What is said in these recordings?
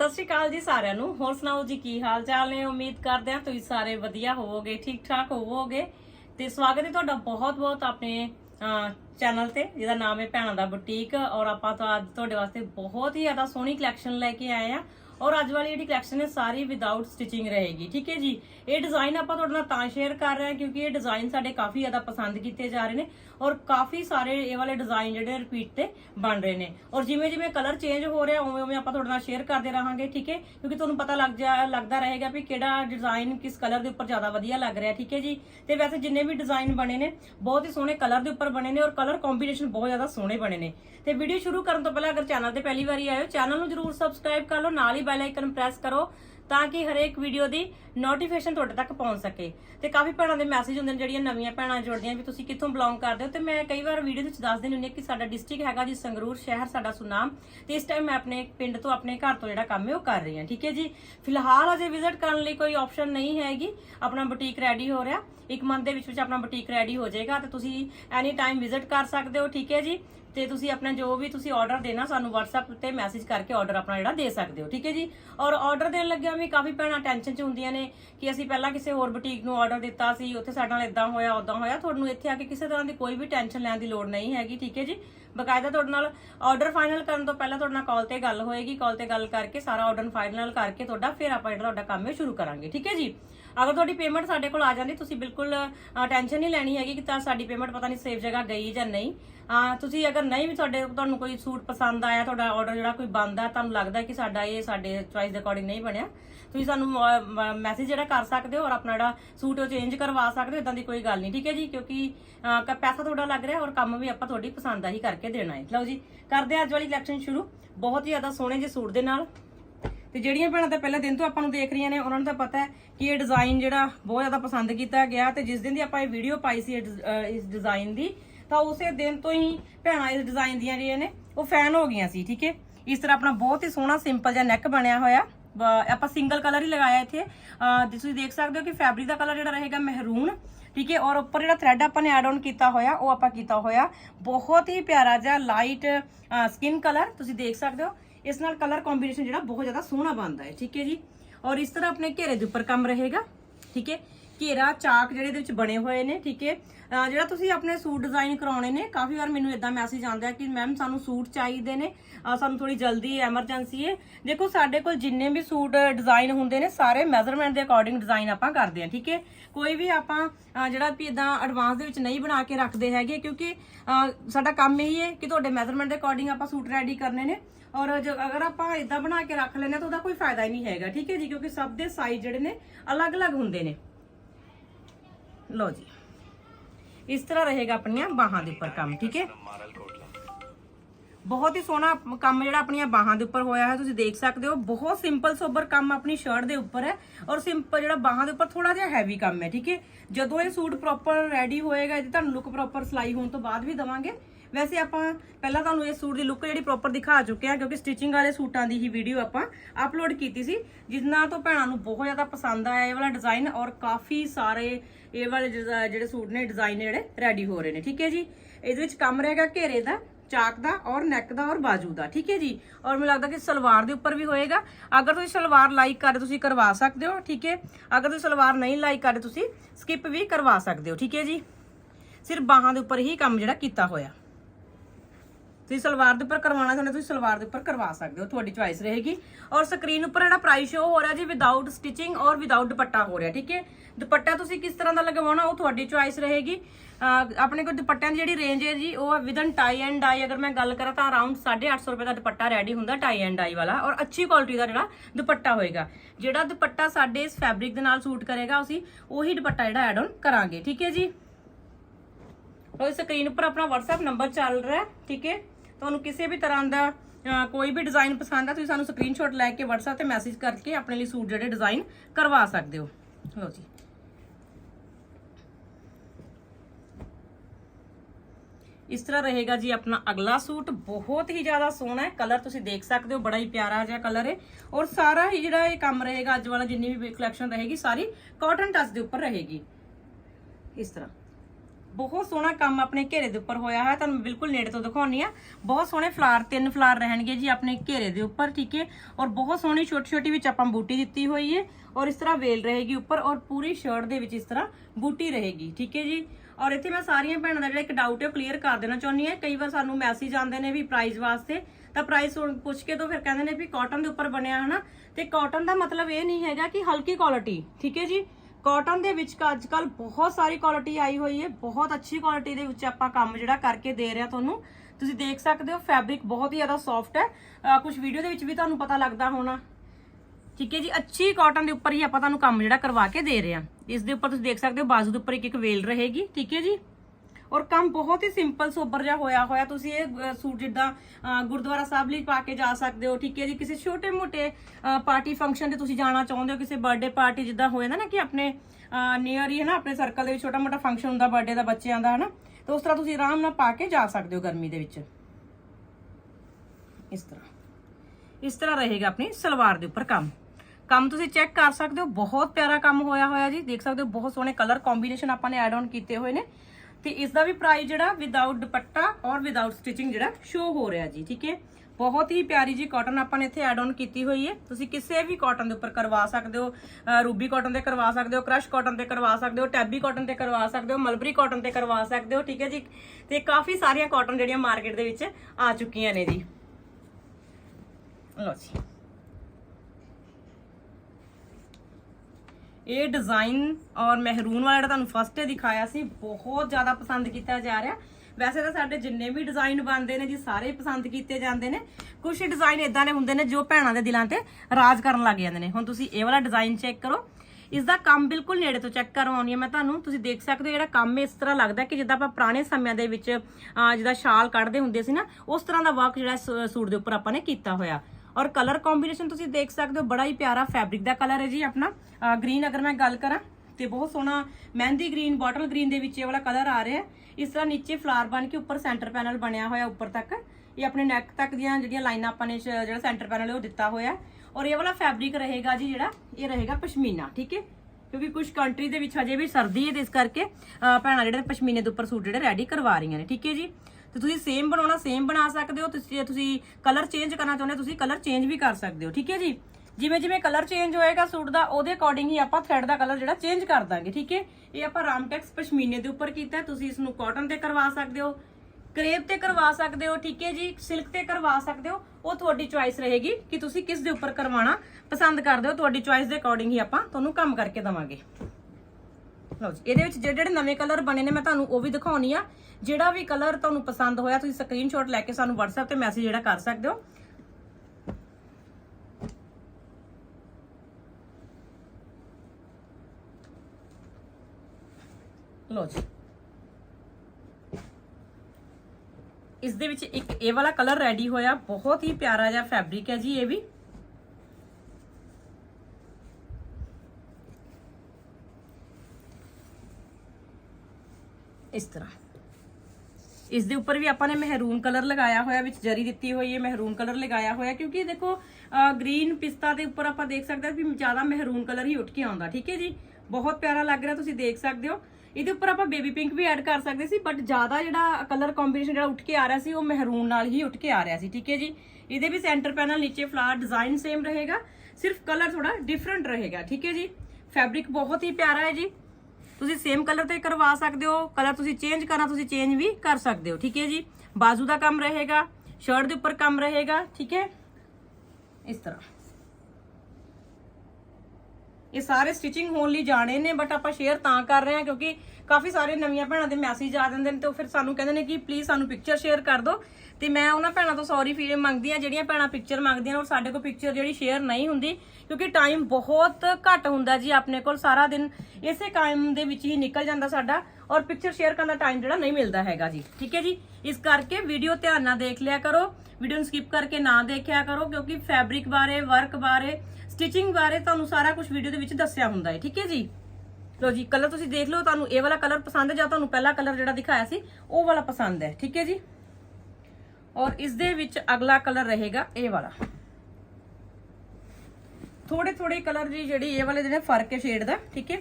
ਸਤਿ ਸ਼੍ਰੀ ਅਕਾਲ ਜੀ ਸਾਰਿਆਂ ਨੂੰ। ਹੋਰ ਸੁਣਾਓ ਜੀ, ਕੀ ਹਾਲ ਚਾਲ ਨੇ? ਉਮੀਦ ਕਰਦੇ ਹਾਂ ਤੁਸੀਂ ਸਾਰੇ ਵਧੀਆ ਹੋਵੋਗੇ ਠੀਕ ਠਾਕ ਹੋਵੋਗੇ। ਤੇ ਸਵਾਗਤ ਹੈ ਤੁਹਾਡਾ ਬਹੁਤ ਬਹੁਤ ਆਪਣੇ ਚੈਨਲ ਤੇ, ਜਿਹਦਾ ਨਾਮ ਹੈ ਭੈਣਾਂ ਦਾ ਬੁਟੀਕ। ਔਰ ਆਪਾਂ ਤਾਂ ਅੱਜ ਤੁਹਾਡੇ ਵਾਸਤੇ ਬਹੁਤ ਹੀ ਜ਼ਿਆਦਾ ਸੋਹਣੀ ਕਲੈਕਸ਼ਨ ਲੈ ਕੇ ਆਏ ਆ ਔਰ ਅੱਜ ਵਾਲੀ ਜਿਹੜੀ ਕਲੈਕਸ਼ਨ ਹੈ, ਸਾਰੀ ਵਿਦਆਊਟ ਸਟਿਚਿੰਗ ਰਹੇਗੀ, ਠੀਕ ਹੈ ਜੀ? ਇਹ ਡਿਜ਼ਾਈਨ ਆਪਾਂ ਤੁਹਾਡੇ ਨਾਲ ਤਾਂ ਸ਼ੇਅਰ ਕਰ ਰਹੇ ਹਾਂ, ਕਿਉਂਕਿ ਇਹ ਡਿਜ਼ਾਈਨ ਸਾਡੇ ਕਾਫੀ ਜ਼ਿਆਦਾ ਪਸੰਦ ਕੀਤੇ ਜਾ ਰਹੇ ਨੇ। ਔਰ ਕਾਫੀ ਸਾਰੇ ਇਹ ਵਾਲੇ ਡਿਜ਼ਾਈਨ ਜਿਹੜੇ ਰਿਪੀਟ ਤੇ ਬਣ ਰਹੇ ਨੇ। ਔਰ ਜਿਵੇਂ ਜਿਵੇਂ ਕਲਰ ਚੇਂਜ ਹੋ ਰਿਹਾ, ਉਵੇਂ ਉਵੇਂ ਆਪਾਂ ਤੁਹਾਡੇ ਨਾਲ ਸ਼ੇਅਰ ਕਰਦੇ ਰਹਾਂਗੇ, ਠੀਕ ਹੈ? ਕਿਉਂਕਿ ਤੁਹਾਨੂੰ ਪਤਾ ਲੱਗ ਜਾ, ਲੱਗਦਾ ਰਹੇਗਾ ਵੀ ਕਿਹੜਾ ਡਿਜ਼ਾਈਨ ਕਿਸ ਕਲਰ ਦੇ ਉੱਪਰ ਜ਼ਿਆਦਾ ਵਧੀਆ ਲੱਗ ਰਿਹਾ, ਠੀਕ ਹੈ ਜੀ? ਤੇ ਵੈਸੇ ਜਿੰਨੇ ਵੀ ਡਿਜ਼ਾਈਨ ਬਣੇ ਨੇ, ਬਹੁਤ ਹੀ ਸੋਹਣੇ ਕਲਰ ਦੇ ਉੱਪਰ ਬਣੇ ਨੇ ਔਰ ਕਲਰ ਕੰਬੀਨੇਸ਼ਨ ਬਹੁਤ ਜ਼ਿਆਦਾ ਸੋਹਣੇ ਬਣੇ ਨੇ। ਤੇ ਵੀਡੀਓ ਸ਼ੁਰੂ ਕਰਨ ਤੋਂ ਪਹਿਲਾਂ ਅਗਰ ਚੈਨਲ ਤੇ ਪਹਿਲੀ ਵਾਰੀ ਆਏ ਹੋ ਚੈਨਲ ਨੂੰ ਜਰੂਰ ਸਬਸਕ੍ਰਾਈਬ ਕਰ ਲਓ, ਨਾਲ ਹੀ ਬੈਲ ਆਈਕਨ ਪ੍ਰੈਸ ਕਰੋ। ਤਾਂ ਕਿ ਹਰੇਕ ਵੀਡੀਓ ਦੀ ਨੋਟੀਫਿਕੇਸ਼ਨ ਤੁਹਾਡੇ ਤੱਕ ਪਹੁੰਚ ਸਕੇ। ਤੇ ਕਾਫੀ ਭੈਣਾਂ ਦੇ ਮੈਸੇਜ ਹੁੰਦੇ ਨੇ ਜਿਹੜੀਆਂ ਨਵੀਆਂ ਭੈਣਾਂ ਜੁੜਦੀਆਂ ਵੀ ਤੁਸੀਂ ਕਿੱਥੋਂ ਬਿਲੋਂਗ ਕਰਦੇ ਹੋ। ਤੇ ਮੈਂ ਕਈ ਵਾਰ ਵੀਡੀਓ ਵਿੱਚ ਦੱਸ ਦਿੰਦੀ ਹੁੰਦੀ ਹਾਂ ਕਿ ਸਾਡਾ ਡਿਸਟ੍ਰਿਕਟ ਹੈਗਾ ਜੀ ਸੰਗਰੂਰ ਸ਼ਹਿਰ, ਸਾਡਾ ਸੁਨਾਮ। ਤੇ ਇਸ ਟਾਈਮ ਮੈਂ ਆਪਣੇ ਪਿੰਡ ਤੋਂ ਆਪਣੇ ਘਰ ਤੋਂ ਜਿਹੜਾ ਕੰਮ ਹੈ ਉਹ ਕਰ ਰਹੀ ਹਾਂ, ਠੀਕ ਹੈ ਜੀ? ਫਿਲਹਾਲ ਅਜੇ ਵਿਜ਼ਿਟ ਕਰਨ ਲਈ ਕੋਈ ਆਪਸ਼ਨ ਨਹੀਂ ਹੈਗੀ। ਆਪਣਾ ਬੁਟੀਕ ਰੈਡੀ ਹੋ ਰਿਹਾ। ਇੱਕ ਮੰਥ ਦੇ ਵਿੱਚ ਵਿੱਚ ਆਪਣਾ ਬੁਟੀਕ ਰੈਡੀ ਹੋ ਜਾਏਗਾ। ਤੇ ਤੁਸੀਂ ਐਨੀ ਟਾਈਮ ਵਿਜ਼ਿਟ ਕਰ ਸਕਦੇ ਹੋ, ਠੀਕ ਹੈ ਜੀ? ਤੇ ਤੁਸੀਂ ਆਪਣਾ ਜੋ ਵੀ ਤੁਸੀਂ ਆਰਡਰ ਦੇਣਾ, ਸਾਨੂੰ WhatsApp ਤੇ ਮੈਸੇਜ ਕਰਕੇ ਆਰਡਰ ਆਪਣਾ ਜਿਹੜਾ ਦੇ ਸਕਦੇ ਹੋ, ਠੀਕ ਹੈ ਜੀ? ਔਰ ਆਰਡਰ ਦੇਣ ਲੱਗਿਆ ਵੀ ਕਾਫੀ ਭੈਣਾਂ ਟੈਨਸ਼ਨ 'ਚ ਹੁੰਦੀਆਂ ਨੇ ਕਿ ਅਸੀਂ ਪਹਿਲਾਂ ਕਿਸੇ ਹੋਰ ਬੁਟੀਕ ਨੂੰ ਆਰਡਰ ਦਿੱਤਾ ਸੀ, ਉੱਥੇ ਸਾਡੇ ਨਾਲ ਇਦਾਂ ਹੋਇਆ ਉਦਾਂ ਹੋਇਆ, ਤੁਹਾਨੂੰ ਇੱਥੇ ਆ ਕੇ ਕਿਸੇ ਤਰ੍ਹਾਂ ਦੀ ਕੋਈ ਵੀ ਟੈਨਸ਼ਨ ਲੈਣ ਦੀ ਲੋੜ ਨਹੀਂ ਹੈਗੀ, ਠੀਕ ਹੈ ਜੀ? ਬਕਾਇਦਾ ਤੁਹਾਡੇ ਨਾਲ ਆਰਡਰ ਫਾਈਨਲ ਕਰਨ ਤੋਂ ਪਹਿਲਾਂ ਤੁਹਾਡੇ ਨਾਲ ਕਾਲ ਤੇ ਗੱਲ ਹੋਏਗੀ ਕਾਲ ਤੇ ਗੱਲ ਕਰਕੇ ਸਾਰਾ ਆਰਡਰ ਫਾਈਨਲ ਕਰਕੇ ਤੁਹਾਡਾ ਫਿਰ ਆਪਾਂ ਜਿਹੜਾ ਤੁਹਾਡਾ ਕੰਮ ਹੈ ਸ਼ੁਰੂ ਕਰਾਂਗੇ, ਠੀਕ ਹੈ ਜੀ? ਅਗਰ ਤੁਹਾਡੀ ਪੇਮੈਂਟ ਸਾਡੇ ਕੋਲ ਆ ਜਾਂਦੀ, ਤੁਸੀਂ ਬਿਲਕੁਲ ਟੈਨਸ਼ਨ ਨਹੀਂ ਲੈਣੀ ਹੈਗੀ ਕਿ ਤਾਂ ਸਾਡੀ ਪੇਮੈਂਟ ਪਤਾ ਨਹੀਂ ਸੇਫ ਜਗ੍ਹਾ ਗਈ ਜਾਂ ਨਹੀਂ। ਤੁਸੀਂ ਅਗਰ ਨਹੀਂ ਵੀ ਤੁਹਾਡੇ, ਤੁਹਾਨੂੰ ਕੋਈ ਸੂਟ ਪਸੰਦ ਆਇਆ, ਤੁਹਾਡਾ ਆਰਡਰ ਜਿਹੜਾ ਕੋਈ ਬੰਦਾ ਤੁਹਾਨੂੰ ਲੱਗਦਾ ਕਿ ਸਾਡਾ ਇਹ ਸਾਡੇ ਚੁਆਇਸ ਦੇ ਅਕੋਰਡਿੰਗ ਨਹੀਂ ਬਣਿਆ ਤੁਸੀਂ ਸਾਨੂੰ ਮੈਸੇਜ ਜਿਹੜਾ ਕਰ ਸਕਦੇ ਹੋ ਔਰ ਆਪਣਾ ਜਿਹੜਾ ਸੂਟ ਉਹ ਚੇਂਜ ਕਰਵਾ ਸਕਦੇ ਹੋ ਇਦਾਂ ਦੀ ਕੋਈ ਗੱਲ ਨਹੀਂ, ਠੀਕ ਹੈ ਜੀ? ਕਿਉਂਕਿ ਕ- ਪੈਸਾ ਤੁਹਾਡਾ ਲੱਗ ਰਿਹਾ ਔਰ ਕੰਮ ਵੀ ਆਪਾਂ ਤੁਹਾਡੀ ਪਸੰਦ ਦਾ ਹੀ ਕਰਕੇ ਦੇਣਾ ਹੈ। ਲਓ ਜੀ, ਕਰਦੇ ਹਾਂ ਅੱਜ ਵਾਲੀ ਕਲੈਕਸ਼ਨ ਸ਼ੁਰੂ। ਬਹੁਤ ਹੀ ਜ਼ਿਆਦਾ ਸੋਹਣੇ ਜਿਹੇ ਸੂਟ ਦੇ ਨਾਲ। ਤੇ ਜਿਹੜੀਆਂ ਭੈਣਾਂ ਤਾਂ ਪਹਿਲੇ ਦਿਨ ਤੋਂ ਆਪਾਂ ਨੂੰ ਦੇਖ ਰਹੀਆਂ ਨੇ, ਉਹਨਾਂ ਨੂੰ ਤਾਂ ਪਤਾ ਹੈ ਕਿ ਇਹ ਡਿਜ਼ਾਈਨ ਜਿਹੜਾ ਬਹੁਤ ਜ਼ਿਆਦਾ ਪਸੰਦ ਕੀਤਾ ਗਿਆ ਤੇ ਜਿਸ ਦਿਨ ਦੀ ਆਪਾਂ ਇਹ ਵੀਡੀਓ ਪਾਈ ਸੀ, ਇਹ ਡਿਜ਼- ਇਸ ਡਿਜ਼ਾਈਨ ਦੀ, ਤਾਂ ਉਸੇ ਦਿਨ ਤੋਂ ਹੀ ਭੈਣਾਂ ਇਸ ਡਿਜ਼ਾਈਨ ਦੀਆਂ ਜਿਹੜੀਆਂ ਨੇ, ਉਹ ਫੈਨ ਹੋ ਗਈਆਂ ਸੀ, ਠੀਕ ਹੈ? ਇਸ ਤਰ੍ਹਾਂ ਆਪਣਾ ਬਹੁਤ ਹੀ ਸੋਹਣਾ ਸਿੰਪਲ ਜਿਹਾ ਨੈਕ ਬਣਿਆ ਹੋਇਆ। ਆਪਾਂ ਸਿੰਗਲ ਕਲਰ ਹੀ ਲਗਾਇਆ ਇੱਥੇ। ਤੁਸੀਂ ਦੇਖ ਸਕਦੇ ਹੋ ਕਿ ਫੈਬਰਿਕ ਦਾ ਕਲਰ ਜਿਹੜਾ ਰਹੇਗਾ ਮਹਿਰੂਨ, ਠੀਕ ਹੈ? ਔਰ ਉੱਪਰ ਜਿਹੜਾ ਥ੍ਰੈਡ ਆਪਾਂ ਨੇ ਐਡ ਆਨ ਕੀਤਾ ਹੋਇਆ, ਉਹ ਆਪਾਂ ਕੀਤਾ ਹੋਇਆ ਬਹੁਤ ਹੀ ਪਿਆਰਾ ਜਿਹਾ ਲਾਈਟ ਸਕਿਨ ਕਲਰ ਤੁਸੀਂ ਦੇਖ ਸਕਦੇ ਹੋ, ਇਸ ਨਾਲ ਕਲਰ ਕੰਬੀਨੇਸ਼ਨ ਜਿਹੜਾ ਬਹੁਤ ਜ਼ਿਆਦਾ ਸੋਹਣਾ ਬਣਦਾ ਹੈ, ਠੀਕ ਹੈ ਜੀ? ਔਰ ਇਸ ਤਰ੍ਹਾਂ ਆਪਣੇ ਘੇਰੇ ਦੇ ਉੱਪਰ ਕੰਮ ਰਹੇਗਾ, ਠੀਕ ਹੈ? ਘੇਰਾ, ਚਾਕ ਜਿਹੜੇ ਇਹਦੇ ਵਿੱਚ ਬਣੇ ਹੋਏ ਨੇ, ਠੀਕ ਹੈ? ਜਿਹੜਾ ਤੁਸੀਂ ਆਪਣੇ ਸੂਟ ਡਿਜ਼ਾਈਨ ਕਰਾਉਣੇ ਨੇ, ਕਾਫੀ ਵਾਰ ਮੈਨੂੰ ਇਦਾਂ ਮੈਸੇਜ ਆਉਂਦਾ ਕਿ ਮੈਮ ਸਾਨੂੰ ਸੂਟ ਚਾਹੀਦੇ ਨੇ ਸਾਨੂੰ ਥੋੜੀ ਜਲਦੀ ਐਮਰਜੈਂਸੀ ਹੈ ਦੇਖੋ, ਸਾਡੇ ਕੋਲ ਜਿੰਨੇ ਵੀ ਸੂਟ ਡਿਜ਼ਾਈਨ ਹੁੰਦੇ ਨੇ, ਸਾਰੇ ਮੈਜ਼ਰਮੈਂਟ ਦੇ ਅਕੋਰਡਿੰਗ ਡਿਜ਼ਾਈਨ ਆਪਾਂ ਕਰਦੇ ਹਾਂ, ਠੀਕ ਹੈ? ਕੋਈ ਵੀ ਆਪਾਂ ਜਿਹੜਾ ਵੀ ਇਦਾਂ ਐਡਵਾਂਸ ਦੇ ਵਿੱਚ ਨਹੀਂ ਬਣਾ ਕੇ ਰੱਖਦੇ ਹੈਗੇ, ਕਿਉਂਕਿ ਸਾਡਾ ਕੰਮ ਇਹੀ ਹੈ ਕਿ ਤੁਹਾਡੇ ਮੈਜ਼ਰਮੈਂਟ ਦੇ ਅਕੋਰਡਿੰਗ ਆਪਾਂ ਸੂਟ ਰੈਡੀ ਕਰਨੇ ਨੇ। ਔਰ ਜੋ ਅਗਰ ਆਪਾਂ ਇਦਾਂ ਬਣਾ ਕੇ ਰੱਖ ਲੈਨੇ ਤਾਂ ਉਹਦਾ ਕੋਈ ਫਾਇਦਾ ਹੀ ਨਹੀਂ ਹੈਗਾ, ਠੀਕ ਹੈ ਜੀ? ਕਿਉਂਕਿ ਸਭ ਦੇ ਸਾਈਜ਼ ਜਿਹੜੇ ਨੇ, ਅਲੱਗ-ਅਲੱਗ ਹੁੰਦੇ ਨੇ। ਲਓ ਜੀ। ਇਸ ਤਰ੍ਹਾਂ ਰਹੇਗਾ ਆਪਣੀਆਂ ਬਾਹਾਂ ਦੇ ਉੱਪਰ ਕੰਮ, ਠੀਕ ਹੈ? ਬਹੁਤ ਹੀ ਸੋਹਣਾ ਕੰਮ ਜਿਹੜਾ ਆਪਣੀਆਂ ਬਾਹਾਂ ਦੇ ਉੱਪਰ ਹੋਇਆ ਹੈ, ਤੁਸੀਂ ਦੇਖ ਸਕਦੇ ਹੋ। ਬਹੁਤ ਸਿੰਪਲ ਸੋਬਰ ਕੰਮ ਆਪਣੀ ਸ਼ਰਟ ਦੇ ਉੱਪਰ ਹੈ ਔਰ ਸਿੰਪਲ ਜਿਹੜਾ ਬਾਹਾਂ ਦੇ ਉੱਪਰ ਥੋੜਾ ਜਿਹਾ ਹੈਵੀ ਕੰਮ ਹੈ, ਠੀਕ ਹੈ? ਜਦੋਂ ਇਹ ਸੂਟ ਪ੍ਰੋਪਰ ਰੈਡੀ ਹੋਏਗਾ, ਇਹਦੀ ਤੁਹਾਨੂੰ ਲੁੱਕ ਪ੍ਰੋਪਰ ਸਿਲਾਈ ਹੋਣ ਤੋਂ ਬਾਅਦ ਵੀ ਦਵਾਂਗੇ। ਵੈਸੇ ਆਪਾਂ ਪਹਿਲਾਂ ਤੁਹਾਨੂੰ ਇਹ ਸੂਟ ਦੀ ਲੁੱਕ ਜਿਹੜੀ ਪ੍ਰੋਪਰ ਦਿਖਾ ਚੁੱਕੇ ਆ ਕਿਉਂਕਿ ਸਟਿਚਿੰਗ ਵਾਲੇ ਸੂਟਾਂ ਦੀ ਹੀ ਵੀਡੀਓ ਆਪਾਂ ਅਪਲੋਡ ਕੀਤੀ ਸੀ ਜਿਸ ਤੋਂ ਭੈਣਾਂ ਨੂੰ ਬਹੁਤ ਜ਼ਿਆਦਾ ਪਸੰਦ ਆਇਆ ਇਹ ਵਾਲਾ ਡਿਜ਼ਾਈਨ ਔਰ ਕਾਫੀ ਸਾਰੇ ਇਹ ਵਾਲੇ ਡਿਜ਼ਾ- ਜਿਹੜੇ ਸੂਟ ਨੇ ਡਿਜ਼ਾਈਨ ਜਿਹੜੇ ਰੈਡੀ ਹੋ ਰਹੇ ਨੇ, ਠੀਕ ਹੈ ਜੀ? ਇਹਦੇ ਵਿੱਚ ਕੰਮ ਰਹੇਗਾ ਘੇਰੇ ਦਾ, ਚਾਕ ਦਾ ਔਰ ਨੈਕ ਦਾ ਔਰ ਬਾਜੂ ਦਾ, ਠੀਕ ਹੈ ਜੀ? ਔਰ ਮੈਨੂੰ ਲੱਗਦਾ ਕਿ ਸਲਵਾਰ ਦੇ ਉੱਪਰ ਵੀ ਹੋਏਗਾ। ਅਗਰ ਤੁਸੀਂ ਸਲਵਾਰ ਲਾਈਕ ਕਰ ਤੁਸੀਂ ਕਰਵਾ ਸਕਦੇ ਹੋ, ਠੀਕ ਹੈ? ਅਗਰ ਤੁਸੀਂ ਸਲਵਾਰ ਨਹੀਂ ਲਾਈਕ ਕਰਦੇ ਤੁਸੀਂ ਸਕਿਪ ਵੀ ਕਰਵਾ ਸਕਦੇ ਹੋ, ਠੀਕ ਹੈ ਜੀ? ਸਿਰਫ ਬਾਹਾਂ ਦੇ ਉੱਪਰ ਹੀ ਕੰਮ ਜਿਹੜਾ ਕੀਤਾ ਹੋਇਆ। ਤੁਸੀਂ ਸਲਵਾਰ ਦੇ ਉੱਪਰ ਕਰਵਾਉਣਾ ਚਾਹੁੰਦੇ ਤੁਸੀਂ ਸਲਵਾਰ ਦੇ ਉੱਪਰ ਕਰਵਾ ਸਕਦੇ ਹੋ, ਤੁਹਾਡੀ ਚੁਆਇਸ ਰਹੇਗੀ। ਔਰ ਸਕਰੀਨ ਉੱਪਰ ਜਿਹੜਾ ਪ੍ਰਾਈਸ ਸ਼ੋ ਹੋ ਰਿਹਾ ਜੀ ਵਿਦਆਊਟ ਸਟਿਚਿੰਗ ਔਰ ਵਿਦਆਊਟ ਦੁਪੱਟਾ ਹੋ ਰਿਹਾ, ਠੀਕ ਹੈ? ਦੁਪੱਟਾ ਤੁਸੀਂ ਕਿਸ ਤਰ੍ਹਾਂ ਦਾ ਲਗਵਾਉਣਾ, ਉਹ ਤੁਹਾਡੀ ਚੁਆਇਸ ਰਹੇਗੀ। ਆਪਣੇ ਕੋਲ ਦੁਪੱਟਿਆਂ ਦੀ ਜਿਹੜੀ ਰੇਂਜ ਹੈ ਜੀ, ਉਹ ਵਿਦਨ ਟਾਈ ਐਂਡ ਡਾਈ ਅਗਰ ਮੈਂ ਗੱਲ ਕਰਾਂ ਤਾਂ ਅਰਾਊਂਡ 850 ਰੁਪਏ ਦਾ ਦੁਪੱਟਾ ਰੈਡੀ ਹੁੰਦਾ ਟਾਈ ਐਂਡ ਡਾਈ ਵਾਲਾ, ਔਰ ਅੱਛੀ ਕੁਆਲਿਟੀ ਦਾ ਜਿਹੜਾ ਦੁਪੱਟਾ ਹੋਏਗਾ। ਜਿਹੜਾ ਦੁਪੱਟਾ ਸਾਡੇ ਇਸ ਫੈਬਰਿਕ ਦੇ ਨਾਲ ਸੂਟ ਕਰੇਗਾ, ਅਸੀਂ ਉਹੀ ਦੁਪੱਟਾ ਜਿਹੜਾ ਐਡ ਆਨ ਕਰਾਂਗੇ, ਠੀਕ ਹੈ ਜੀ? ਔਰ ਸਕਰੀਨ ਉੱਪਰ ਆਪਣਾ WhatsApp ਨੰਬਰ ਚੱਲ ਰਿਹਾ ਹੈ ਠੀਕ ਹੈ? ਤੁਹਾਨੂੰ ਕਿਸੇ ਵੀ ਤਰ੍ਹਾਂ ਦਾ ਕੋਈ ਵੀ ਡਿਜ਼ਾਈਨ ਪਸੰਦ ਆ, ਤੁਸੀਂ ਸਾਨੂੰ ਸਕਰੀਨਸ਼ਾਟ ਲੈ ਕੇ WhatsApp ਤੇ ਮੈਸੇਜ ਕਰਕੇ ਆਪਣੇ ਲਈ ਸੂਟ ਜਿਹੜੇ ਡਿਜ਼ਾਈਨ ਕਰਵਾ ਸਕਦੇ ਹੋ। ਲਓ ਜੀ। ਇਸ ਤਰ੍ਹਾਂ ਰਹੇਗਾ ਜੀ ਆਪਣਾ ਅਗਲਾ ਸੂਟ। ਬਹੁਤ ਹੀ ਜ਼ਿਆਦਾ ਸੋਹਣਾ ਹੈ। ਕਲਰ ਤੁਸੀਂ ਦੇਖ ਸਕਦੇ ਹੋ, ਬੜਾ ਹੀ ਪਿਆਰਾ ਜਿਹਾ ਕਲਰ ਹੈ। ਔਰ ਸਾਰਾ ਹੀ ਜਿਹੜਾ ਇਹ ਕੰਮ ਰਹੇਗਾ, ਅੱਜ ਵਾਲਾ ਜਿੰਨੀ ਵੀ ਕਲੈਕਸ਼ਨ ਰਹੇਗੀ, ਸਾਰੀ ਕਾਟਨ ਟੱਚ ਦੇ ਉੱਪਰ ਰਹੇਗੀ। ਇਸ ਤਰ੍ਹਾਂ। ਬਹੁਤ ਸੋਹਣਾ ਕੰਮ ਆਪਣੇ ਘੇਰੇ ਦੇ ਉੱਪਰ ਹੋਇਆ ਹੈ, ਤੁਹਾਨੂੰ ਬਿਲਕੁਲ ਨੇੜੇ ਤੋਂ ਦਿਖਾਉਣੀ ਆ। ਬਹੁਤ ਸੋਹਣੇ ਫਲਾਰ, ਤਿੰਨ ਫਲਾਰ ਰਹਿਣਗੇ ਜੀ ਆਪਣੇ ਘੇਰੇ ਦੇ ਉੱਪਰ, ਠੀਕ ਹੈ? ਔਰ ਬਹੁਤ ਸੋਹਣੀ ਛੋਟੀ ਛੋਟੀ ਵਿੱਚ ਆਪਾਂ ਬੂਟੀ ਦਿੱਤੀ ਹੋਈ ਹੈ, ਔਰ ਇਸ ਤਰ੍ਹਾਂ ਵੇਲ ਰਹੇਗੀ ਉੱਪਰ, ਔਰ ਪੂਰੀ ਸ਼ਰਟ ਦੇ ਵਿੱਚ ਇਸ ਤਰ੍ਹਾਂ ਬੂਟੀ ਰਹੇਗੀ, ਠੀਕ ਹੈ ਜੀ? ਔਰ ਇੱਥੇ ਮੈਂ ਸਾਰੀਆਂ ਭੈਣਾਂ ਦਾ ਜਿਹੜਾ ਇੱਕ ਡਾਊਟ ਹੈ ਕਲੀਅਰ ਕਰ ਦੇਣਾ ਚਾਹੁੰਦੀ ਹਾਂ। ਕਈ ਵਾਰ ਸਾਨੂੰ ਮੈਸੇਜ ਆਉਂਦੇ ਨੇ ਵੀ ਪ੍ਰਾਈਸ ਵਾਸਤੇ, ਤਾਂ ਪ੍ਰਾਈਸ ਪੁੱਛ ਕੇ ਤੋਂ ਫਿਰ ਕਹਿੰਦੇ ਨੇ ਵੀ ਕਾਟਨ ਦੇ ਉੱਪਰ ਬਣਿਆ, ਹਨਾ? ਤੇ ਕਾਟਨ ਦਾ ਮਤਲਬ ਇਹ ਨਹੀਂ ਹੈਗਾ ਕਿ ਹਲਕੀ ਕੁਆਲਿਟੀ ਠੀਕ ਹੈ ਜੀ? ਕਾਟਨ ਦੇ ਵਿੱਚ ਅੱਜ ਕੱਲ ਬਹੁਤ ਸਾਰੀ ਕੁਆਲਿਟੀ ਆਈ ਹੋਈ ਹੈ, ਬਹੁਤ ਅੱਛੀ ਕੁਆਲਿਟੀ ਦੇ ਵਿੱਚ ਆਪਾਂ ਕੰਮ ਜਿਹੜਾ ਕਰਕੇ ਦੇ ਰਿਹਾ ਤੁਹਾਨੂੰ। ਤੁਸੀਂ ਦੇਖ ਸਕਦੇ ਹੋ ਫੈਬਰਿਕ ਬਹੁਤ ਹੀ ਜ਼ਿਆਦਾ ਸੌਫਟ ਹੈ। ਕੁਝ ਵੀਡੀਓ ਦੇ ਵਿੱਚ ਵੀ ਤੁਹਾਨੂੰ ਪਤਾ ਲੱਗਦਾ ਹੋਣਾ। ਠੀਕ ਹੈ ਜੀ, ਅੱਛੀ ਕਾਟਨ ਦੇ ਉੱਪਰ ਹੀ ਆਪਾਂ ਤੁਹਾਨੂੰ ਕੰਮ ਜਿਹੜਾ ਕਰਵਾ ਕੇ ਦੇ ਰਹੇ ਹਾਂ। ਇਸ ਦੇ ਉੱਪਰ ਤੁਸੀਂ ਦੇਖ ਸਕਦੇ ਹੋ, ਬਾਜ਼ੂ ਦੇ ਉੱਪਰ ਇੱਕ ਇੱਕ ਵੇਲ ਰਹੇਗੀ। ਠੀਕ ਹੈ ਜੀ? ਔਰ ਕੰਮ ਬਹੁਤ ਹੀ ਸਿੰਪਲ ਸੋਬਰ ਜਿਹਾ ਹੋਇਆ ਹੋਇਆ। ਤੁਸੀਂ ਇਹ ਸੂਟ ਜਿੱਦਾਂ ਗੁਰਦੁਆਰਾ ਸਾਹਿਬ ਲਈ ਪਾ ਕੇ ਜਾ ਸਕਦੇ ਹੋ, ਠੀਕ ਹੈ ਜੀ? ਕਿਸੇ ਛੋਟੇ ਮੋਟੇ ਪਾਰਟੀ ਫੰਕਸ਼ਨ ਤੇ ਤੁਸੀਂ ਜਾਣਾ ਚਾਹੁੰਦੇ ਹੋ, ਕਿਸੇ ਬਰਥਡੇ ਪਾਰਟੀ ਜਿੱਦਾਂ ਹੋਏ ਨਾ ਕਿ ਆਪਣੇ ਨੀਅਰ ਹੀ ਹੈ ਨਾ, ਆਪਣੇ ਸਰਕਲ ਦੇ ਵਿੱਚ ਛੋਟਾ ਮੋਟਾ ਫੰਕਸ਼ਨ ਹੁੰਦਾ ਬਰਥਡੇ ਦਾ ਬੱਚਿਆਂ ਦਾ ਹੈ ਨਾ ਤਾਂ ਉਸ ਤਰ੍ਹਾਂ ਤੁਸੀਂ ਆਰਾਮ ਨਾਲ ਪਾ ਕੇ ਜਾ ਸਕਦੇ ਹੋ ਗਰਮੀ ਦੇ ਵਿੱਚ। ਇਸ ਤਰ੍ਹਾਂ। ਇਸ ਤਰ੍ਹਾਂ ਰਹੇਗਾ ਆਪਣੀ ਸਲਵਾਰ ਦੇ ਉੱਪਰ ਕੰਮ। ਕੰਮ ਤੁਸੀਂ ਚੈੱਕ ਕਰ ਸਕਦੇ ਹੋ, ਬਹੁਤ ਪਿਆਰਾ ਕੰਮ ਹੋਇਆ ਹੋਇਆ ਜੀ। ਦੇਖ ਸਕਦੇ ਹੋ, ਬਹੁਤ ਸੋਹਣੇ ਕਲਰ ਕੰਬੀਨੇਸ਼ਨ ਆਪਾਂ ਨੇ ਐਡ ਆਨ ਕੀਤੇ ਹੋਏ ਨੇ। ਤੇ ਇਸ ਦਾ ਵੀ ਪ੍ਰਾਈਸ ਜਿਹੜਾ ਵਿਦਆਊਟ ਦੁਪੱਟਾ ਔਰ ਵਿਦਆਊਟ ਸਟਿਚਿੰਗ ਜਿਹੜਾ ਸ਼ੋ ਹੋ ਰਿਹਾ ਜੀ, ਠੀਕ ਹੈ? ਬਹੁਤ ਹੀ ਪਿਆਰੀ ਜੀ ਕਾਟਨ ਆਪਾਂ ਨੇ ਇੱਥੇ ਐਡ ਆਨ ਕੀਤੀ ਹੋਈ ਹੈ। ਤੁਸੀਂ ਕਿਸੇ ਵੀ ਕਾਟਨ ਦੇ ਉੱਪਰ ਕਰਵਾ ਸਕਦੇ ਹੋ ਰੂਬੀ ਕਾਟਨ ਤੇ ਕਰਵਾ ਸਕਦੇ ਹੋ ਕ੍ਰਸ਼ ਕਾਟਨ ਤੇ ਕਰਵਾ ਸਕਦੇ ਹੋ ਟੈਬੀ ਕਾਟਨ ਤੇ ਕਰਵਾ ਸਕਦੇ ਹੋ ਮਲਬਰੀ ਕਾਟਨ ਤੇ ਕਰਵਾ ਸਕਦੇ ਹੋ, ਠੀਕ ਹੈ ਜੀ? ਤੇ ਕਾਫੀ ਸਾਰੀਆਂ ਕਾਟਨ ਜਿਹੜੀਆਂ ਮਾਰਕੀਟ ਦੇ ਵਿੱਚ ਆ ਚੁੱਕੀਆਂ ਨੇ ਜੀ। ਲਓ ਜੀ। ਇਹ ਡਿਜ਼ਾਈਨ ਔਰ ਮਹਿਰੂਨ ਵਾਲਾ ਜਿਹੜਾ ਤੁਹਾਨੂੰ ਫਸਟ ਦਿਖਾਇਆ ਸੀ, ਬਹੁਤ ਜ਼ਿਆਦਾ ਪਸੰਦ ਕੀਤਾ ਜਾ ਰਿਹਾ। ਵੈਸੇ ਤਾਂ ਸਾਡੇ ਜਿੰਨੇ ਵੀ ਡਿਜ਼ਾਈਨ ਬਣਦੇ ਨੇ ਜੀ, ਸਾਰੇ ਪਸੰਦ ਕੀਤੇ ਜਾਂਦੇ ਨੇ। ਕੁਝ ਡਿਜ਼ਾਈਨ ਇਦਾਂ ਦੇ ਹੁੰਦੇ ਨੇ ਜੋ ਭੈਣਾਂ ਦੇ ਦਿਲਾਂ ਤੇ ਰਾਜ ਕਰਨ ਲੱਗ ਜਾਂਦੇ ਨੇ। ਹੁਣ ਤੁਸੀਂ ਇਹ ਵਾਲਾ ਡਿਜ਼ਾਈਨ ਚੈੱਕ ਕਰੋ। ਇਸ ਦਾ ਕੰਮ ਬਿਲਕੁਲ ਨੇੜੇ ਤੋਂ ਚੈੱਕ ਕਰਵਾਉਣੀ ਹੈ ਮੈਂ ਤੁਹਾਨੂੰ। ਤੁਸੀਂ ਦੇਖ ਸਕਦੇ ਹੋ ਜਿਹੜਾ ਕੰਮ ਇਸ ਤਰ੍ਹਾਂ ਲੱਗਦਾ ਕਿ ਜਿੱਦਾਂ ਆਪਾਂ ਪੁਰਾਣੇ ਸਮਿਆਂ ਦੇ ਵਿੱਚ, ਅਹ, ਜਿੱਦਾਂ ਸ਼ਾਲ ਕੱਢਦੇ ਹੁੰਦੇ ਸੀ ਨਾ, ਉਸ ਤਰ੍ਹਾਂ ਦਾ ਵਰਕ ਜਿਹੜਾ ਇਸ ਸੂਟ ਦੇ ਉੱਪਰ ਆਪਾਂ ਨੇ ਕੀਤਾ ਹੋਇਆ। ਔਰ ਕਲਰ ਕੰਬੀਨੇਸ਼ਨ ਤੁਸੀਂ ਦੇਖ ਸਕਦੇ ਹੋ, ਬੜਾ ਹੀ ਪਿਆਰਾ ਫੈਬਰਿਕ ਦਾ ਕਲਰ ਹੈ ਜੀ ਆਪਣਾ। ਗ੍ਰੀਨ ਅਗਰ ਮੈਂ ਗੱਲ ਕਰਾਂ ਤੇ ਬਹੁਤ ਸੋਹਣਾ ਮਹਿੰਦੀ ਗ੍ਰੀਨ ਬੋਟਲ ਗ੍ਰੀਨ ਦੇ ਵਿੱਚ ਇਹ ਵਾਲਾ ਕਲਰ ਆ ਰਿਹਾ ਇਸ ਤਰ੍ਹਾਂ ਨੀਚੇ ਫਲਾਰ ਬਣ ਕੇ ਉੱਪਰ ਸੈਂਟਰ ਪੈਨਲ ਬਣਿਆ ਹੋਇਆ ਉੱਪਰ ਤੱਕ। ਇਹ ਆਪਣੇ ਨੈਕ ਤੱਕ ਦੀਆਂ ਜਿਹੜੀਆਂ ਲਾਈਨਾਂ ਆਪਾਂ ਨੇ ਜਿਹੜਾ ਸੈਂਟਰ ਪੈਨਲ ਉਹ ਦਿੱਤਾ ਹੋਇਆ ਔਰ ਇਹ ਵਾਲਾ ਫੈਬਰਿਕ ਰਹੇਗਾ ਜੀ ਜਿਹੜਾ, ਇਹ ਰਹੇਗਾ ਪਸ਼ਮੀਨਾ, ਠੀਕ ਹੈ? ਕਿਉਂਕਿ ਕੁਝ ਕੰਟਰੀ ਦੇ ਵਿੱਚ ਹਜੇ ਵੀ ਸਰਦੀ ਹੈ ਤੇ ਇਸ ਕਰਕੇ ਭੈਣਾਂ ਜਿਹੜੇ ਪਸ਼ਮੀਨੇ ਦੇ ਉੱਪਰ ਸੂਟ ਜਿਹੜੇ ਰੈਡੀ ਕਰਵਾ ਰਹੀਆਂ ਨੇ, ਠੀਕ ਹੈ ਜੀ? ਤੇ ਤੁਸੀਂ ਸੇਮ ਬਣਾਉਣਾ ਸੇਮ ਬਣਾ ਸਕਦੇ ਹੋ। ਤੁਸੀਂ ਜੇ ਤੁਸੀਂ ਕਲਰ ਚੇਂਜ ਕਰਨਾ ਚਾਹੁੰਦੇ ਹੋ, ਤੁਸੀਂ ਕਲਰ ਚੇਂਜ ਵੀ ਕਰ ਸਕਦੇ ਹੋ, ਠੀਕ ਹੈ ਜੀ? ਜਿਵੇਂ ਜਿਵੇਂ ਕਲਰ ਚੇਂਜ ਹੋਏਗਾ ਸੂਟ ਦਾ, ਉਹਦੇ ਅਕੋਰਡਿੰਗ ਹੀ ਆਪਾਂ ਥ੍ਰੈਡ ਦਾ ਕਲਰ ਜਿਹੜਾ ਚੇਂਜ ਕਰ ਦਾਂਗੇ, ਠੀਕ ਹੈ? ਇਹ ਆਪਾਂ ਰਾਮਟੈਕਸ ਪਸ਼ਮੀਨੇ ਦੇ ਉੱਪਰ ਕੀਤਾ ਤੁਸੀਂ ਇਸ ਨੂੰ ਕਾਟਨ ਤੇ ਕਰਵਾ ਸਕਦੇ ਹੋ ਕਰੇਪ ਤੇ ਕਰਵਾ ਸਕਦੇ ਹੋ, ਠੀਕ ਹੈ ਜੀ? ਸਿਲਕ ਤੇ ਕਰਵਾ ਸਕਦੇ ਹੋ। ਉਹ ਤੁਹਾਡੀ ਚੁਆਇਸ ਰਹੇਗੀ ਕਿ ਤੁਸੀਂ ਕਿਸ ਦੇ ਉੱਪਰ ਕਰਵਾਉਣਾ ਪਸੰਦ ਕਰਦੇ ਹੋ। ਤੁਹਾਡੀ ਚੁਆਇਸ ਦੇ ਅਕੋਰਡਿੰਗ ਹੀ ਆਪਾਂ ਤੁਹਾਨੂੰ ਕੰਮ ਕਰਕੇ ਦਵਾਂਗੇ। ਲਓ ਜੀ, ਇਹਦੇ ਵਿੱਚ ਜਿਹੜੇ ਜਿਹੜੇ ਨਵੇਂ ਕਲਰ ਬਣੇ ਨੇ, ਮੈਂ ਤੁਹਾਨੂੰ ਉਹ ਵੀ ਦਿਖਾਉਣੀ ਆ। ਜਿਹੜਾ ਵੀ ਕਲਰ ਤੁਹਾਨੂੰ ਪਸੰਦ ਹੋਇਆ, ਤੁਸੀਂ ਸਕਰੀਨਸ਼ਾਟ ਲੈ ਕੇ ਸਾਨੂੰ WhatsApp ਤੇ ਮੈਸੇਜ ਜਿਹੜਾ ਕਰ ਸਕਦੇ ਹੋ। ਲਓ ਜੀ। ਇਸ ਦੇ ਵਿੱਚ ਇੱਕ ਇਹ ਵਾਲਾ ਕਲਰ ਰੈਡੀ ਹੋਇਆ, ਬਹੁਤ ਹੀ ਪਿਆਰਾ ਜਿਹਾ ਫੈਬਰਿਕ ਹੈ ਜੀ ਇਹ ਵੀ। ਇਸ ਤਰ੍ਹਾਂ। ਇਸ ਦੇ ਉੱਪਰ ਵੀ ਆਪਾਂ ਨੇ ਮਹਿਰੂਨ ਕਲਰ ਲਗਾਇਆ ਹੋਇਆ, ਵਿੱਚ ਜਰੀ ਦਿੱਤੀ ਹੋਈ ਹੈ, ਮਹਿਰੂਨ ਕਲਰ ਲਗਾਇਆ ਹੋਇਆ, ਕਿਉਂਕਿ ਦੇਖੋ ਗ੍ਰੀਨ ਪਿਸਤਾ ਦੇ ਉੱਪਰ ਆਪਾਂ ਦੇਖ ਸਕਦੇ ਹਾਂ ਵੀ ਜ਼ਿਆਦਾ ਮਹਿਰੂਨ ਕਲਰ ਹੀ ਉੱਠ ਕੇ ਆਉਂਦਾ, ਠੀਕ ਹੈ ਜੀ? ਬਹੁਤ ਪਿਆਰਾ ਲੱਗ ਰਿਹਾ, ਤੁਸੀਂ ਦੇਖ ਸਕਦੇ ਹੋ। ਇਹਦੇ ਉੱਪਰ ਆਪਾਂ ਬੇਬੀ ਪਿੰਕ ਵੀ ਐਡ ਕਰ ਸਕਦੇ ਸੀ ਬਟ ਜ਼ਿਆਦਾ ਜਿਹੜਾ ਕਲਰ ਕੰਬੀਨੇਸ਼ਨ ਜਿਹੜਾ ਉੱਠ ਕੇ ਆ ਰਿਹਾ ਸੀ, ਉਹ ਮਹਿਰੂਨ ਨਾਲ ਹੀ ਉੱਠ ਕੇ ਆ ਰਿਹਾ ਸੀ, ਠੀਕ ਹੈ ਜੀ? ਇਹਦੇ ਵੀ ਸੈਂਟਰ ਪੈਨਲ ਨੀਚੇ ਫਲਾਰ ਡਿਜ਼ਾਈਨ ਸੇਮ ਰਹੇਗਾ, ਸਿਰਫ ਕਲਰ ਥੋੜਾ ਡਿਫਰੈਂਟ ਰਹੇਗਾ, ਠੀਕ ਹੈ ਜੀ? ਫੈਬਰਿਕ ਬਹੁਤ ਹੀ ਪਿਆਰਾ ਹੈ ਜੀ। ਤੁਸੀਂ ਸੇਮ ਕਲਰ ਤੇ ਕਰਵਾ ਸਕਦੇ ਹੋ ਕਲਰ ਤੁਸੀਂ ਚੇਂਜ ਕਰਨਾ, ਤੁਸੀਂ ਚੇਂਜ ਵੀ ਕਰ ਸਕਦੇ ਹੋ, ਠੀਕ ਹੈ ਜੀ? ਬਾਜ਼ੂ ਦਾ ਕੰਮ ਰਹੇਗਾ ਸ਼ਰਟ ਦੇ ਉੱਪਰ ਕੰਮ ਰਹੇਗਾ, ਠੀਕ ਹੈ? ਇਸ ਤਰ੍ਹਾਂ। ਇਹ ਸਾਰੇ ਸਟਿਚਿੰਗ ਹੋਣ ਲਈ ਜਾਣੇ ਨੇ ਬਟ ਆਪਾਂ ਸ਼ੇਅਰ ਤਾਂ ਕਰ ਰਹੇ ਹਾਂ ਕਿਉਂਕਿ ਕਾਫੀ ਸਾਰੇ ਨਵੀਆਂ ਭੈਣਾਂ ਦੇ ਮੈਸੇਜ ਆ ਜਾਂਦੇ ਨੇ ਤੇ ਉਹ ਫਿਰ ਸਾਨੂੰ ਕਹਿੰਦੇ ਨੇ ਕਿ ਪਲੀਜ਼ ਸਾਨੂੰ ਪਿਕਚਰ ਸ਼ੇਅਰ ਕਰ ਦਿਓ। ਤੇ ਮੈਂ ਉਹਨਾਂ ਭੈਣਾਂ ਤੋਂ ਸੌਰੀ ਫੀਲ ਮੰਗਦੀ ਆ ਜਿਹੜੀਆਂ ਭੈਣਾਂ ਪਿਕਚਰ ਮੰਗਦੀਆਂ ਨੇ, ਔਰ ਸਾਡੇ ਕੋਲ ਪਿਕਚਰ ਜਿਹੜੀ ਸ਼ੇਅਰ ਨਹੀਂ ਹੁੰਦੀ, ਕਿਉਂਕਿ ਟਾਈਮ ਬਹੁਤ ਘੱਟ ਹੁੰਦਾ ਜੀ ਆਪਣੇ ਕੋਲ, ਸਾਰਾ ਦਿਨ ਇਸੇ ਟਾਈਮ ਦੇ ਵਿੱਚ ਹੀ ਨਿਕਲ ਜਾਂਦਾ ਸਾਡਾ, ਔਰ ਪਿਕਚਰ ਸ਼ੇਅਰ ਕਰਨ ਦਾ ਟਾਈਮ ਜਿਹੜਾ ਨਹੀਂ ਮਿਲਦਾ ਹੈਗਾ ਜੀ। ਠੀਕ ਹੈ ਜੀ? ਇਸ ਕਰਕੇ ਵੀਡੀਓ ਧਿਆਨ ਨਾਲ ਦੇਖ ਲਿਆ ਕਰੋ ਵੀਡੀਓ ਨੂੰ ਸਕਿਪ ਕਰਕੇ ਨਾ ਦੇਖਿਆ ਕਰੋ, ਕਿਉਂਕਿ ਫੈਬਰਿਕ ਬਾਰੇ ਵਰਕ ਬਾਰੇ ਸਟਿਚਿੰਗ ਬਾਰੇ ਤੁਹਾਨੂੰ ਸਾਰਾ ਕੁਝ ਵੀਡੀਓ ਦੇ ਵਿੱਚ ਦੱਸਿਆ ਹੁੰਦਾ ਹੈ, ਠੀਕ ਹੈ ਜੀ? ਲੋ ਜੀ ਕਲਰ ਤੁਸੀਂ ਦੇਖ ਲਓ, ਤੁਹਾਨੂੰ ਇਹ ਵਾਲਾ ਕਲਰ ਪਸੰਦ ਹੈ ਜਾਂ ਤੁਹਾਨੂੰ ਪਹਿਲਾ ਕਲਰ ਜਿਹੜਾ ਦਿਖਾਇਆ ਸੀ, ਉਹ ਵਾਲਾ ਪਸੰਦ ਹੈ, ਠੀਕ ਹੈ ਜੀ? ਔਰ ਇਸ ਦੇ ਵਿੱਚ ਅਗਲਾ ਕਲਰ ਰਹੇਗਾ ਇਹ ਵਾਲਾ। ਥੋੜੇ ਥੋੜੇ ਕਲਰ ਜੀ ਜਿਹੜੀ ਇਹ ਵਾਲੇ ਜਿਹੜੇ ਫ਼ਰਕ ਹੈ ਸ਼ੇਡ ਦਾ, ਠੀਕ ਹੈ?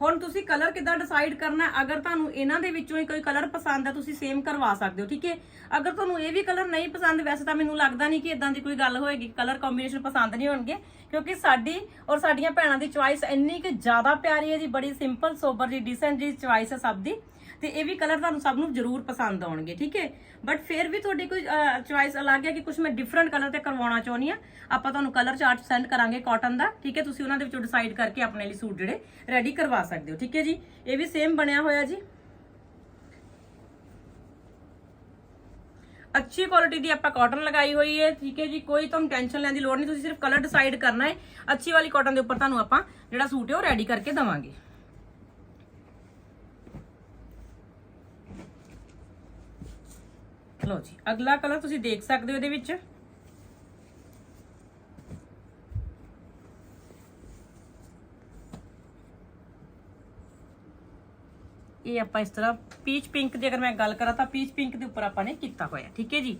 ਹੁਣ ਤੁਸੀਂ ਕਲਰ ਕਿੱਦਾਂ ਡਿਸਾਈਡ ਕਰਨਾ ਅਗਰ ਤੁਹਾਨੂੰ ਇਹਨਾਂ ਦੇ ਵਿੱਚੋਂ ਹੀ ਕੋਈ ਕਲਰ ਪਸੰਦ ਹੈ, ਤੁਸੀਂ ਸੇਮ ਕਰਵਾ ਸਕਦੇ ਹੋ, ਠੀਕ ਹੈ? ਅਗਰ ਤੁਹਾਨੂੰ ਇਹ ਵੀ ਕਲਰ ਨਹੀਂ ਪਸੰਦ, ਵੈਸੇ ਤਾਂ ਮੈਨੂੰ ਲੱਗਦਾ ਨਹੀਂ ਕਿ ਇਦਾਂ ਦੀ ਕੋਈ ਗੱਲ ਹੋਏਗੀ। ਕਲਰ ਕੰਬੀਨੇਸ਼ਨ ਪਸੰਦ ਨਹੀਂ ਹੋਣਗੇ, ਕਿਉਂਕਿ ਸਾਡੀ ਔਰ ਸਾਡੀਆਂ ਭੈਣਾਂ ਦੀ ਚੁਆਇਸ ਇੰਨੀ ਕਿ ਜ਼ਿਆਦਾ ਪਿਆਰੀ ਹੈ ਜੀ, ਬੜੀ ਸਿੰਪਲ ਸੋਬਰ ਜੀ ਡੀਸੈਂਟ ਜੀ ਚੁਆਇਸ ਹੈ ਸਭ ਦੀ। ਤੇ ਇਹ ਵੀ ਕਲਰ ਤੁਹਾਨੂੰ ਸਭ ਨੂੰ ਜ਼ਰੂਰ ਪਸੰਦ ਆਉਣਗੇ, ਠੀਕ ਹੈ? ਬਟ ਫਿਰ ਵੀ ਤੁਹਾਡੀ ਕੋਈ ਚੁਆਇਸ ਅਲੱਗ ਹੈ ਕਿ ਕੁਝ ਮੈਂ ਡਿਫਰੈਂਟ ਕਲਰ ਤੇ ਕਰਵਾਉਣਾ ਚਾਹੁੰਦੀ ਆ ਆਪਾਂ ਤੁਹਾਨੂੰ ਕਲਰ ਚਾਰਟ ਸੈਂਡ ਕਰਾਂਗੇ ਕਾਟਨ ਦਾ, ਠੀਕ ਹੈ? ਤੁਸੀਂ ਉਹਨਾਂ ਦੇ ਵਿੱਚੋਂ ਡਿਸਾਈਡ ਕਰਕੇ ਆਪਣੇ ਲਈ ਸੂਟ ਜਿਹੜੇ ਰੈਡੀ ਕਰਵਾ ਸਕਦੇ ਹੋ, ਠੀਕ ਹੈ ਜੀ? ਇਹ ਵੀ ਸੇਮ ਬਣਿਆ ਹੋਇਆ ਜੀ। ਅੱਛੀ ਕੁਆਲਿਟੀ ਦੀ ਆਪਾਂ ਕਾਟਨ ਲਗਾਈ ਹੋਈ ਹੈ, ਠੀਕ ਹੈ ਜੀ? ਕੋਈ ਤੁਹਾਨੂੰ ਟੈਨਸ਼ਨ ਲੈਣ ਦੀ ਲੋੜ ਨਹੀਂ, ਤੁਸੀਂ ਸਿਰਫ ਕਲਰ ਡਿਸਾਈਡ ਕਰਨਾ ਹੈ। ਅੱਛੀ ਵਾਲੀ ਕਾਟਨ ਦੇ ਉੱਪਰ ਤੁਹਾਨੂੰ ਆਪਾਂ ਜਿਹੜਾ ਸੂਟ ਹੈ ਉਹ ਰੈਡੀ ਕਰਕੇ ਦਵਾਂਗੇ। ਲਓ ਜੀ, ਅਗਲਾ ਕਲਰ ਤੁਸੀਂ ਦੇਖ ਸਕਦੇ ਹੋ ਇਹਦੇ ਵਿੱਚ। ਇਹ ਆਪਾਂ ਇਸ ਤਰ੍ਹਾਂ ਪੀਚ ਪਿੰਕ ਦੀ ਅਗਰ ਮੈਂ ਗੱਲ ਕਰਾਂ ਤਾਂ ਪੀਚ ਪਿੰਕ ਦੇ ਉੱਪਰ ਆਪਾਂ ਨੇ ਕੀਤਾ ਹੋਇਆ, ਠੀਕ ਹੈ ਜੀ?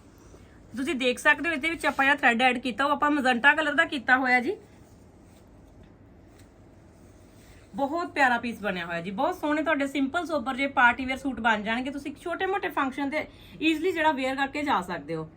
ਤੁਸੀਂ ਦੇਖ ਸਕਦੇ ਹੋ ਇਹਦੇ ਵਿੱਚ ਆਪਾਂ ਜਿਹੜਾ ਥ੍ਰੈਡ ਐਡ ਕੀਤਾ, ਉਹ ਆਪਾਂ ਮਜ਼ੰਟਾ ਕਲਰ ਦਾ ਕੀਤਾ ਹੋਇਆ ਜੀ। ਬਹੁਤ ਪਿਆਰਾ ਪੀਸ ਬਣਿਆ ਹੋਇਆ ਜੀ। ਬਹੁਤ ਸੋਹਣੇ ਤੁਹਾਡੇ ਸਿੰਪਲ ਸੋਬਰ ਜੇ ਪਾਰਟੀ ਵੇਅਰ ਸੂਟ ਬਣ ਜਾਣਗੇ, ਤੁਸੀਂ ਛੋਟੇ-ਮੋਟੇ ਫੰਕਸ਼ਨ ਤੇ ਈਜ਼ੀਲੀ ਜਿਹੜਾ ਵੇਅਰ ਕਰਕੇ ਜਾ ਸਕਦੇ ਹੋ।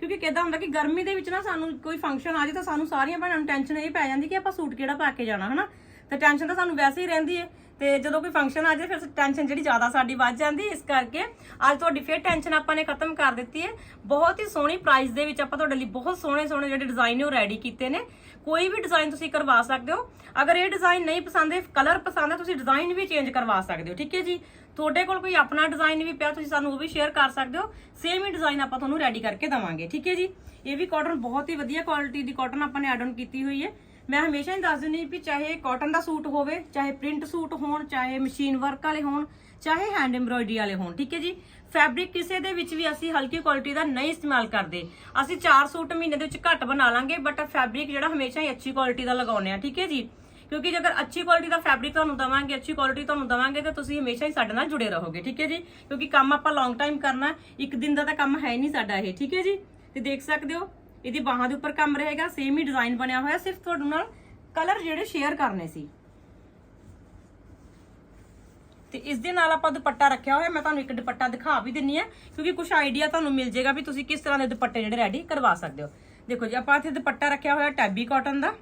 ਕਿਉਂਕਿ ਕਿਦਾਂ ਹੁੰਦਾ ਕਿ ਗਰਮੀ ਦੇ ਵਿੱਚ ਨਾ ਸਾਨੂੰ ਕੋਈ ਫੰਕਸ਼ਨ ਆ ਜਾਏ ਤਾਂ ਸਾਨੂੰ ਸਾਰੀਆਂ ਭੈਣਾਂ ਨੂੰ ਟੈਨਸ਼ਨ ਇਹ ਪੈ ਜਾਂਦੀ ਕਿ ਆਪਾਂ ਸੂਟ ਕਿਹੜਾ ਪਾ ਕੇ ਜਾਣਾ, ਹਨਾ? ਤੇ ਟੈਨਸ਼ਨ ਤਾਂ ਸਾਨੂੰ ਵੈਸੇ ਹੀ ਰਹਿੰਦੀ ਹੈ ਤੇ ਜਦੋਂ ਕੋਈ ਫੰਕਸ਼ਨ ਆ ਜਾਏ, ਫਿਰ ਟੈਨਸ਼ਨ ਜਿਹੜੀ ਜ਼ਿਆਦਾ ਸਾਡੀ ਵੱਧ ਜਾਂਦੀ ਇਸ ਕਰਕੇ ਅੱਜ ਤੁਹਾਡੀ ਫਿਰ ਟੈਨਸ਼ਨ ਆਪਾਂ ਨੇ ਖਤਮ ਕਰ ਦਿੱਤੀ ਹੈ ਬਹੁਤ ਹੀ ਸੋਹਣੀ ਪ੍ਰਾਈਸ ਦੇ ਵਿੱਚ ਆਪਾਂ ਤੁਹਾਡੇ ਲਈ ਬਹੁਤ ਸੋਹਣੇ ਸੋਹਣੇ ਜਿਹੜੇ ਡਿਜ਼ਾਈਨ ਨੇ ਉਹ ਰੈਡੀ ਕੀਤੇ ਨੇ। ਕੋਈ ਵੀ ਡਿਜ਼ਾਈਨ ਤੁਸੀਂ ਕਰਵਾ ਸਕਦੇ ਹੋ। ਅਗਰ ਇਹ ਡਿਜ਼ਾਈਨ ਨਹੀਂ ਪਸੰਦ ਹੈ ਕਲਰ ਪਸੰਦ ਹੈ, ਤੁਸੀਂ ਡਿਜ਼ਾਈਨ ਵੀ ਚੇਂਜ ਕਰਵਾ ਸਕਦੇ ਹੋ, ਠੀਕ ਹੈ ਜੀ? ਤੁਹਾਡੇ ਕੋਲ ਕੋਈ ਆਪਣਾ ਡਿਜ਼ਾਈਨ ਵੀ ਪਿਆ, ਤੁਸੀਂ ਸਾਨੂੰ ਉਹ ਵੀ ਸ਼ੇਅਰ ਕਰ ਸਕਦੇ ਹੋ। ਸੇਮ ਹੀ ਡਿਜ਼ਾਈਨ ਆਪਾਂ ਤੁਹਾਨੂੰ ਰੈਡੀ ਕਰਕੇ ਦਵਾਂਗੇ, ਠੀਕ ਹੈ ਜੀ? ਇਹ ਵੀ ਕਾਟਨ ਬਹੁਤ ਹੀ ਵਧੀਆ ਕੁਆਲਿਟੀ ਦੀ ਕਾਟਨ ਆਪਾਂ ਨੇ ਐਡ ਆਨ ਕੀਤੀ ਹੋਈ ਹੈ। ਮੈਂ ਹਮੇਸ਼ਾ ਹੀ ਦੱਸ ਦਿੰਦੀ ਵੀ ਚਾਹੇ ਕਾਟਨ ਦਾ ਸੂਟ ਹੋਵੇ, ਚਾਹੇ ਪ੍ਰਿੰਟ ਸੂਟ ਹੋਣ, ਚਾਹੇ ਮਸ਼ੀਨ ਵਰਕ ਵਾਲੇ ਹੋਣ, ਚਾਹੇ ਹੈਂਡ ਐਮਬ੍ਰੋਇਡਰੀ ਵਾਲੇ ਹੋਣ, ਠੀਕ ਹੈ ਜੀ? ਫੈਬਰਿਕ ਕਿਸੇ ਦੇ ਵਿੱਚ ਵੀ ਅਸੀਂ ਹਲਕੀ ਕੁਆਲਿਟੀ ਦਾ ਨਹੀਂ ਇਸਤੇਮਾਲ ਕਰਦੇ। ਅਸੀਂ ਚਾਰ ਸੂਟ ਮਹੀਨੇ ਦੇ ਵਿੱਚ ਘੱਟ ਬਣਾ ਲਾਂਗੇ ਬਟ ਫੈਬਰਿਕ ਜਿਹੜਾ ਹਮੇਸ਼ਾ ਹੀ ਅੱਛੀ ਕੁਆਲਿਟੀ ਦਾ ਲਗਾਉਂਦੇ ਆ ਠੀਕ ਹੈ ਜੀ? ਕਿਉਂਕਿ ਜੇਕਰ ਅੱਛੀ ਕੁਆਲਿਟੀ ਦਾ ਫੈਬਰਿਕ ਤੁਹਾਨੂੰ ਦਵਾਂਗੇ, ਅੱਛੀ ਕੁਆਲਿਟੀ ਤੁਹਾਨੂੰ ਦਵਾਂਗੇ, ਤਾਂ ਤੁਸੀਂ ਹਮੇਸ਼ਾ ਹੀ ਸਾਡੇ ਨਾਲ ਜੁੜੇ ਰਹੋਗੇ, ਠੀਕ ਹੈ ਜੀ? ਕਿਉਂਕਿ ਕੰਮ ਆਪਾਂ ਲੌਂਗ ਟਾਈਮ ਕਰਨਾ, ਇੱਕ ਦਿਨ ਦਾ ਤਾਂ ਕੰਮ ਹੈ ਨਹੀਂ ਸਾਡਾ ਇਹ, ਠੀਕ ਹੈ ਜੀ? ਤੇ ਦੇਖ ਸਕਦੇ ਹੋ ਇਹਦੀ ਬਾਹਾਂ ਦੇ ਉੱਪਰ ਕੰਮ ਰਹੇਗਾ ਸੇਮ ਹੀ ਡਿਜ਼ਾਈਨ ਬਣਿਆ ਹੋਇਆ, ਸਿਰਫ ਤੁਹਾਡੇ ਨਾਲ ਕਲਰ ਜਿਹੜੇ ਸ਼ੇਅਰ ਕਰਨੇ ਸੀ। ਤੇ ਇਸ ਦੇ ਨਾਲ ਆਪਾਂ ਦੁਪੱਟਾ ਰੱਖਿਆ ਹੋਇਆ, ਮੈਂ ਤੁਹਾਨੂੰ ਇੱਕ ਦੁਪੱਟਾ ਦਿਖਾ ਵੀ ਦਿੰਨੀ ਆ, ਕਿਉਂਕਿ ਕੁਝ ਆਈਡੀਆ ਤੁਹਾਨੂੰ ਮਿਲ ਜਾਏਗਾ ਵੀ ਤੁਸੀਂ ਕਿਸ ਤਰ੍ਹਾਂ ਦੇ ਦੁਪੱਟੇ ਜਿਹੜੇ ਰੈਡੀ ਕਰਵਾ ਸਕਦੇ ਹੋ। ਦੇਖੋ ਜੀ, ਆਪਾਂ ਇੱਥੇ ਦੁਪੱਟਾ ਰੱਖਿਆ ਹੋਇਆ ਟੈਬੀ ਕਾਟਨ ਦਾ।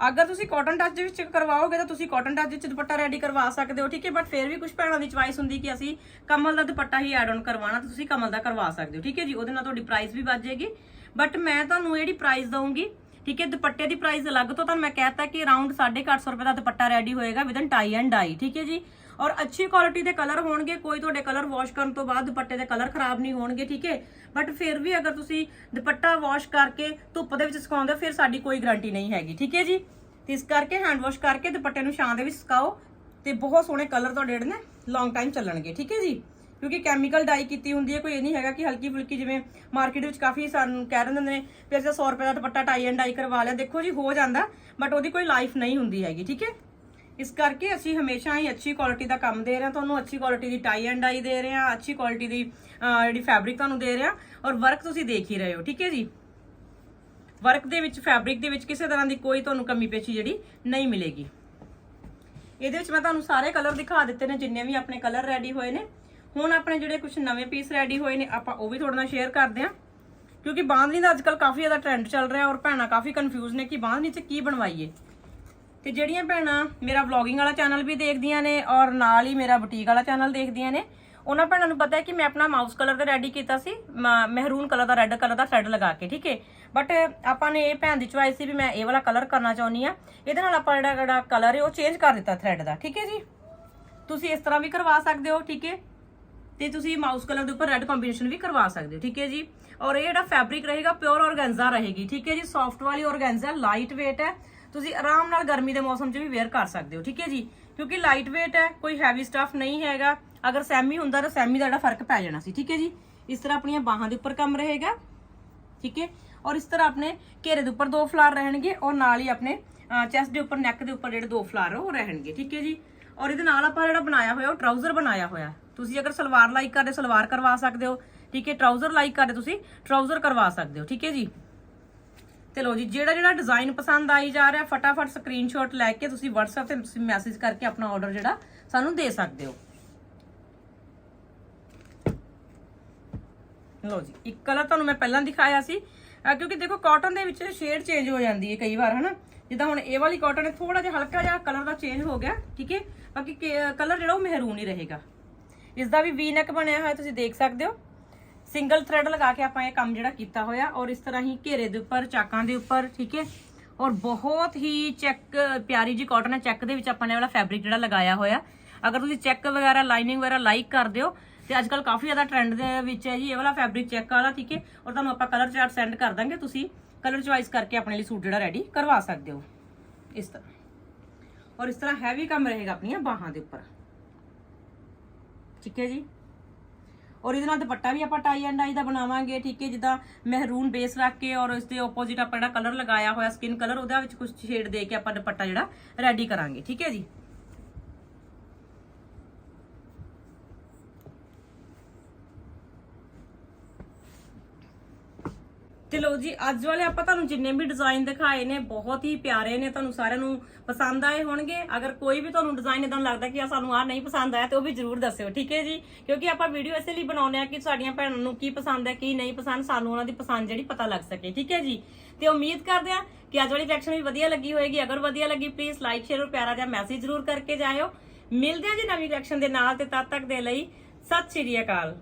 ਅਗਰ ਤੁਸੀਂ ਕਾਟਨ ਟੱਚ ਦੇ ਵਿੱਚ ਕਰਵਾਓਗੇ ਤਾਂ ਤੁਸੀਂ ਕਾਟਨ ਟੱਚ ਵਿੱਚ ਦੁਪੱਟਾ ਰੈਡੀ ਕਰਵਾ ਸਕਦੇ ਹੋ, ਠੀਕ ਹੈ? ਬਟ ਫਿਰ ਵੀ ਕੁਝ ਭੈਣਾਂ ਦੀ ਚੁਆਇਸ ਹੁੰਦੀ ਕਿ ਅਸੀਂ ਕਮਲ ਦਾ ਦੁਪੱਟਾ ਹੀ ਐਡ ਆਨ ਕਰਵਾਉਣਾ, ਤਾਂ ਤੁਸੀਂ ਕਮਲ ਦਾ ਕਰਵਾ ਸਕਦੇ ਹੋ, ਠੀਕ ਹੈ ਜੀ? ਉਹਦੇ ਨਾਲ ਤੁਹਾਡੀ ਪ੍ਰਾਈਸ ਵੀ ਵੱਧ ਜਾਏਗੀ। ਬਟ ਮੈਂ ਤੁਹਾਨੂੰ ਜਿਹੜੀ ਪ੍ਰਾਈਸ ਦਊਂਗੀ ਠੀਕ ਹੈ, ਦੁਪੱਟੇ ਦੀ ਪ੍ਰਾਈਸ ਅਲੱਗ ਤੋਂ ਤੁਹਾਨੂੰ ਮੈਂ ਕਹਿਤਾ ਕਿ ਅਰਾਊਂਡ 850 ਰੁਪਏ ਦਾ ਦੁਪੱਟਾ ਰੈਡੀ ਹੋਏਗਾ ਵਿਦਨ ਟਾਈ ਐਂਡ ਡਾਈ ਠੀਕ ਹੈ ਜੀ? ਔਰ ਅੱਛੀ ਕੁਆਲਿਟੀ ਦੇ ਕਲਰ ਹੋਣਗੇ, ਕੋਈ ਤੁਹਾਡੇ ਕਲਰ ਵਾਸ਼ ਕਰਨ ਤੋਂ ਬਾਅਦ ਦੁਪੱਟੇ ਦੇ ਕਲਰ ਖਰਾਬ ਨਹੀਂ ਹੋਣਗੇ, ਠੀਕ ਹੈ? ਬਟ ਫਿਰ ਵੀ ਅਗਰ ਤੁਸੀਂ ਦੁਪੱਟਾ ਵਾਸ਼ ਕਰਕੇ ਧੁੱਪ ਦੇ ਵਿੱਚ ਸੁਕਾਉਂਦੇ ਹੋ, ਫਿਰ ਸਾਡੀ ਕੋਈ ਗਾਰੰਟੀ ਨਹੀਂ ਹੈਗੀ, ਠੀਕ ਹੈ ਜੀ? ਤੇ ਇਸ ਕਰਕੇ ਹੈਂਡ ਵਾਸ਼ ਕਰਕੇ ਦੁਪੱਟੇ ਨੂੰ ਛਾਂ ਦੇ ਵਿੱਚ ਸੁਕਾਓ ਤੇ ਬਹੁਤ ਸੋਹਣੇ ਕਲਰ ਤੁਹਾਡੇ ਜਿਹੜੇ ਨੇ ਲੌਂਗ ਟਾਈਮ ਚੱਲਣਗੇ, ਠੀਕ ਹੈ ਜੀ? ਕਿਉਂਕਿ ਕੈਮੀਕਲ ਡਾਈ ਕੀਤੀ ਹੁੰਦੀ ਹੈ, ਕੋਈ ਇਹ ਨਹੀਂ ਹੈਗਾ ਕਿ ਹਲਕੀ ਫੁਲਕੀ ਜਿਵੇਂ ਮਾਰਕੀਟ ਵਿੱਚ ਕਾਫੀ ਸਾਨੂੰ ਕਹਿ ਦਿੰਦੇ ਨੇ ਵੀ ਅਸੀਂ 100 ਰੁਪਏ ਦਾ ਦੁਪੱਟਾ ਟਾਈ ਐਂਡ ਡਾਈ ਕਰਵਾ ਲਿਆ। ਦੇਖੋ ਜੀ, ਹੋ ਜਾਂਦਾ ਬਟ ਉਹਦੀ ਕੋਈ ਲਾਈਫ ਨਹੀਂ ਹੁੰਦੀ ਹੈਗੀ, ਠੀਕ ਹੈ? ਇਸ ਕਰਕੇ ਅਸੀਂ ਹਮੇਸ਼ਾ ਹੀ ਅੱਛੀ ਕੁਆਲਿਟੀ ਦਾ ਕੰਮ ਦੇ ਰਹੇ ਹਾਂ, ਤੁਹਾਨੂੰ ਅੱਛੀ ਕੁਆਲਿਟੀ ਦੀ ਟਾਈ ਐਂਡ ਡਾਈ ਦੇ ਰਹੇ ਹਾਂ, ਅੱਛੀ ਕੁਆਲਿਟੀ ਦੀ ਜਿਹੜੀ ਫੈਬਰਿਕ ਤੁਹਾਨੂੰ ਦੇ ਰਹੇ ਹਾਂ, ਔਰ ਵਰਕ ਤੁਸੀਂ ਦੇਖ ਹੀ ਰਹੇ ਹੋ, ਠੀਕ ਹੈ ਜੀ? ਵਰਕ ਦੇ ਵਿੱਚ ਫੈਬਰਿਕ ਦੇ ਵਿੱਚ ਕਿਸੇ ਤਰ੍ਹਾਂ ਦੀ ਕੋਈ ਤੁਹਾਨੂੰ ਕਮੀ ਪੇਸ਼ੀ ਜਿਹੜੀ ਨਹੀਂ ਮਿਲੇਗੀ। ਇਹਦੇ ਵਿੱਚ ਮੈਂ ਤੁਹਾਨੂੰ ਸਾਰੇ ਕਲਰ ਦਿਖਾ ਦਿੱਤੇ ਨੇ, ਜਿੰਨੇ ਵੀ ਆਪਣੇ ਕਲਰ ਰੈਡੀ ਹੋਏ ਨੇ। ਹੁਣ ਆਪਣੇ ਜਿਹੜੇ ਕੁਝ ਨਵੇਂ ਪੀਸ ਰੈਡੀ ਹੋਏ ਨੇ, ਆਪਾਂ ਉਹ ਵੀ ਤੁਹਾਡੇ ਨਾਲ ਸ਼ੇਅਰ ਕਰਦੇ ਹਾਂ। ਕਿਉਂਕਿ ਬਾਂਧਣੀ ਦਾ ਅੱਜਕੱਲ ਕਾਫੀ ਜ਼ਿਆਦਾ ਟ੍ਰੈਂਡ ਚੱਲ ਰਿਹਾ ਔਰ ਭੈਣਾਂ ਕਾਫੀ ਕਨਫਿਊਜ਼ ਨੇ ਕਿ ਬਾਂਧਣੀ 'ਚ ਕੀ ਬਣਵਾਈਏ। ਤੇ ਜਿਹੜੀਆਂ ਭੈਣਾਂ ਮੇਰਾ ਵਲੌਗਿੰਗ ਵਾਲਾ ਚੈਨਲ ਵੀ ਦੇਖਦੀਆਂ ਨੇ ਔਰ ਨਾਲ ਹੀ ਮੇਰਾ ਬੁਟੀਕ ਵਾਲਾ ਚੈਨਲ ਦੇਖਦੀਆਂ ਨੇ, ਉਹਨਾਂ ਭੈਣਾਂ ਨੂੰ ਪਤਾ ਹੈ ਕਿ ਮੈਂ ਆਪਣਾ ਮਾਊਸ ਕਲਰ ਦਾ ਰੈਡੀ ਕੀਤਾ ਸੀ ਮਹਿਰੂਨ ਕਲਰ ਦਾ ਰੈੱਡ ਕਲਰ ਦਾ ਥ੍ਰੈਡ ਲਗਾ ਕੇ, ਠੀਕ ਹੈ। ਬਟ ਆਪਾਂ ਨੇ ਇਹ ਭੈਣ ਦੀ ਚੁਆਇਸ ਸੀ ਵੀ ਮੈਂ ਇਹ ਵਾਲਾ ਕਲਰ ਕਰਨਾ ਚਾਹੁੰਦੀ ਆ ਇਹਦੇ ਨਾਲ ਆਪਾਂ ਜਿਹੜਾ ਜਿਹੜਾ ਕਲਰ ਹੈ ਉਹ ਚੇਂਜ ਕਰ ਦਿੱਤਾ ਥ੍ਰੈਡ ਦਾ, ਠੀਕ ਹੈ ਜੀ? ਤੁਸੀਂ ਇਸ ਤਰ੍ਹਾਂ ਵੀ ਕਰਵਾ ਸਕਦੇ ਹੋ, ਠੀਕ ਹੈ? ਤੇ ਤੁਸੀਂ ਮਾਊਸ ਕਲਰ ਦੇ ਉੱਪਰ ਰੈੱਡ ਕੰਬੀਨੇਸ਼ਨ ਵੀ ਕਰਵਾ ਸਕਦੇ ਹੋ, ਠੀਕ ਹੈ ਜੀ? ਔਰ ਇਹ ਜਿਹੜਾ ਫੈਬਰਿਕ ਰਹੇਗਾ ਪਿਓਰ ਔਰਗੈਂਜ਼ਾ ਰਹੇਗੀ, ਠੀਕ ਹੈ ਜੀ? ਸੌਫਟ ਵਾਲੀ ਔਰਗੈਂਜ਼ਾ ਲਾਈਟ weight ਹੈ। ਤੁਸੀਂ ਆਰਾਮ ਨਾਲ ਗਰਮੀ ਦੇ ਮੌਸਮ 'ਚ ਵੀ ਵੇਅਰ ਕਰ ਸਕਦੇ ਹੋ, ਠੀਕ ਹੈ ਜੀ? ਕਿਉਂਕਿ ਲਾਈਟ weight ਹੈ, ਕੋਈ ਹੈਵੀ ਸਟਫ ਨਹੀਂ ਹੈਗਾ। ਅਗਰ ਸੈਮੀ ਹੁੰਦਾ ਤਾਂ ਸੈਮੀ ਦਾ ਜਿਹੜਾ ਫ਼ਰਕ ਪੈ ਜਾਣਾ ਸੀ, ਠੀਕ ਹੈ ਜੀ? ਇਸ ਤਰ੍ਹਾਂ ਆਪਣੀਆਂ ਬਾਹਾਂ ਦੇ ਉੱਪਰ ਕੰਮ ਰਹੇਗਾ, ਠੀਕ ਹੈ? ਔਰ ਇਸ ਤਰ੍ਹਾਂ ਆਪਣੇ ਘੇਰੇ ਦੇ ਉੱਪਰ ਦੋ ਫਲਾਰ ਰਹਿਣਗੇ, ਔਰ ਨਾਲ ਹੀ ਆਪਣੇ ਚੈਸਟ ਦੇ ਉੱਪਰ ਨੈਕ ਦੇ ਉੱਪਰ ਜਿਹੜੇ ਦੋ ਫਲਾਰ ਉਹ ਰਹਿਣਗੇ, ਠੀਕ ਹੈ ਜੀ? ਔਰ ਇਹਦੇ ਨਾਲ ਆਪਾਂ ਜਿਹੜਾ ਬਣਾਇਆ ਹੋਇਆ, ਉਹ ਟਰਾਊਜ਼ਰ ਬਣਾਇਆ ਹੋਇਆ। ਤੁਸੀਂ ਅਗਰ ਸਲਵਾਰ ਲਾਈਕ ਕਰਦੇ, ਸਲਵਾਰ ਕਰਵਾ ਸਕਦੇ ਹੋ, ਠੀਕ ਹੈ ਟਰਾਊਜ਼ਰ ਲਾਈਕ ਕਰਦੇ ਤੁਸੀਂ ਟਰਾਊਜ਼ਰ ਕਰਵਾ ਸਕਦੇ ਹੋ, ਠੀਕ ਹੈ ਜੀ? ਤੇ ਲੋ ਜੀ, ਜਿਹੜਾ ਜਿਹੜਾ ਡਿਜ਼ਾਈਨ ਪਸੰਦ ਆਈ ਜਾ ਰਿਹਾ, ਫਟਾਫਟ ਸਕਰੀਨਸ਼ਾਟ ਲੈ ਕੇ ਤੁਸੀਂ WhatsApp ਤੇ ਮੈਸੇਜ ਕਰਕੇ ਆਪਣਾ ਆਰਡਰ ਜਿਹੜਾ ਸਾਨੂੰ ਦੇ ਸਕਦੇ ਹੋ। ਲੋ ਜੀ, ਇੱਕ ਕਲਰ ਤੁਹਾਨੂੰ ਮੈਂ ਪਹਿਲਾਂ ਦਿਖਾਇਆ ਸੀ ਕਿਉਂਕਿ ਦੇਖੋ ਕਾਟਨ ਦੇ ਵਿੱਚ ਸ਼ੇਡ ਚੇਂਜ ਹੋ ਜਾਂਦੀ ਹੈ ਕਈ ਵਾਰ, ਹਨਾ? ਜਿੱਦਾਂ ਹੁਣ ਇਹ ਵਾਲੀ ਕਾਟਨ ਹੈ ਥੋੜਾ ਜਿਹਾ ਹਲਕਾ ਜਿਹਾ ਕਲਰ ਦਾ ਚੇਂਜ ਹੋ ਗਿਆ, ਠੀਕ ਹੈ? ਬਾਕੀ ਕਲਰ ਜਿਹੜਾ ਉਹ ਮਹਿਰੂਨ ਹੀ ਰਹੇਗਾ। ਇਸ ਦਾ ਵੀ ਵੀ ਨੈਕ ਬਣਿਆ ਹੋਇਆ, ਤੁਸੀਂ ਦੇਖ ਸਕਦੇ ਹੋ। ਸਿੰਗਲ ਥ੍ਰੈਡ ਲਗਾ ਕੇ ਆਪਾਂ ਇਹ ਕੰਮ ਜਿਹੜਾ ਕੀਤਾ ਹੋਇਆ, ਔਰ ਇਸ ਤਰ੍ਹਾਂ ਹੀ ਘੇਰੇ ਦੇ ਉੱਪਰ, ਚਾਕਾਂ ਦੇ ਉੱਪਰ, ਠੀਕ ਹੈ? ਔਰ ਬਹੁਤ ਹੀ ਚੈੱਕ ਪਿਆਰੀ ਜੀ ਕਾਟਨ ਹੈ ਚੈੱਕ ਦੇ ਵਿੱਚ ਆਪਾਂ ਨੇ ਵਾਲਾ ਫੈਬਰਿਕ ਜਿਹੜਾ ਲਗਾਇਆ ਹੋਇਆ। ਅਗਰ ਤੁਸੀਂ ਚੈੱਕ ਵਗੈਰਾ ਲਾਈਨਿੰਗ ਵਗੈਰਾ ਲਾਈਕ ਕਰਦੇ ਹੋ, ਤੇ ਅੱਜ ਕੱਲ ਕਾਫੀ ਜ਼ਿਆਦਾ ਟ੍ਰੈਂਡ ਦੇ ਵਿੱਚ ਹੈ ਜੀ, ਇਹ ਵਾਲਾ ਫੈਬਰਿਕ ਚੈੱਕ ਵਾਲਾ, ਠੀਕ ਹੈ? ਔਰ ਤੁਹਾਨੂੰ ਆਪਾਂ ਕਲਰ ਚਾਰਟ ਸੈਂਡ ਕਰ ਦਾਂਗੇ, ਤੁਸੀਂ ਕਲਰ ਚੁਆਇਸ ਕਰਕੇ ਆਪਣੇ ਲਈ ਸੂਟ ਜਿਹੜਾ ਰੈਡੀ ਕਰਵਾ ਸਕਦੇ ਹੋ। ਇਸ ਤਰ੍ਹਾਂ। ਔਰ ਇਸ ਤਰ੍ਹਾਂ ਹੈਵੀ ਕੰਮ ਰਹੇਗਾ ਆਪਣੀਆਂ ਬਾਹਾਂ ਦੇ ਉੱਪਰ। ਠੀਕ ਹੈ ਜੀ? ਔਰ ਇਹਦੇ ਨਾਲ ਦੁਪੱਟਾ ਵੀ ਆਪਾਂ ਟਾਈ ਐਂਡ ਆਈ ਦਾ ਬਣਾਵਾਂਗੇ, ਠੀਕ ਹੈ? ਜਿੱਦਾਂ ਮਹਿਰੂਨ ਬੇਸ ਰੱਖ ਕੇ ਔਰ ਇਸ ਦੇ ਆਪੋਜ਼ਿਟ ਆਪਾਂ ਜਿਹੜਾ ਕਲਰ ਲਗਾਇਆ ਹੋਇਆ ਸਕਿਨ ਕਲਰ ਉਹਦੇ ਵਿੱਚ ਕੁਝ ਸ਼ੇਡ ਦੇ ਕੇ ਆਪਾਂ ਦੁਪੱਟਾ ਜਿਹੜਾ ਰੈਡੀ ਕਰਾਂਗੇ, ਠੀਕ ਹੈ ਜੀ? ਤੇ ਲੋ ਜੀ, ਅੱਜ ਵਾਲੇ ਆਪਾਂ ਤੁਹਾਨੂੰ ਜਿੰਨੇ ਵੀ ਡਿਜ਼ਾਈਨ ਦਿਖਾਏ ਨੇ, ਬਹੁਤ ਹੀ ਪਿਆਰੇ ਨੇ, ਤੁਹਾਨੂੰ ਸਾਰਿਆਂ ਨੂੰ ਪਸੰਦ ਆਏ ਹੋਣਗੇ। ਅਗਰ ਕੋਈ ਵੀ ਤੁਹਾਨੂੰ ਡਿਜ਼ਾਈਨ ਇਦਾਂ ਲੱਗਦਾ ਕਿ ਆ ਸਾਨੂੰ ਆ ਨਹੀਂ ਪਸੰਦ ਆਇਆ, ਤੇ ਉਹ ਵੀ ਜਰੂਰ ਦੱਸਿਓ, ਠੀਕ ਹੈ ਜੀ? ਕਿਉਂਕਿ ਆਪਾਂ ਵੀਡੀਓ ਇਸੇ ਲਈ ਬਣਾਉਂਦੇ ਆ ਕਿ ਸਾਡੀਆਂ ਭੈਣਾਂ ਨੂੰ ਕੀ ਪਸੰਦ ਹੈ, ਕੀ ਨਹੀਂ ਪਸੰਦ, ਸਾਨੂੰ ਉਹਨਾਂ ਦੀ ਪਸੰਦ ਜਿਹੜੀ ਪਤਾ ਲੱਗ ਸਕੇ, ਠੀਕ ਹੈ ਜੀ? ਤੇ ਉਮੀਦ ਕਰਦੇ ਆ ਕਿ ਅੱਜ ਵਾਲੀ ਕਲੈਕਸ਼ਨ ਵੀ ਵਧੀਆ ਲੱਗੀ ਹੋਏਗੀ। ਅਗਰ ਵਧੀਆ ਲੱਗੀ ਪਲੀਜ਼ ਲਾਈਕ ਸ਼ੇਅਰ ਔਰ ਪਿਆਰਾ ਜਿਹਾ ਮੈਸੇਜ ਜਰੂਰ ਕਰਕੇ ਜਾਇਓ। ਮਿਲਦੇ ਆ ਜੀ ਨਵੀਂ ਕਲੈਕਸ਼ਨ ਦੇ ਨਾਲ, ਤੇ ਤਦ ਤੱਕ ਦੇ ਲਈ ਸਤਿ ਸ਼੍ਰੀ ਅਕਾਲ।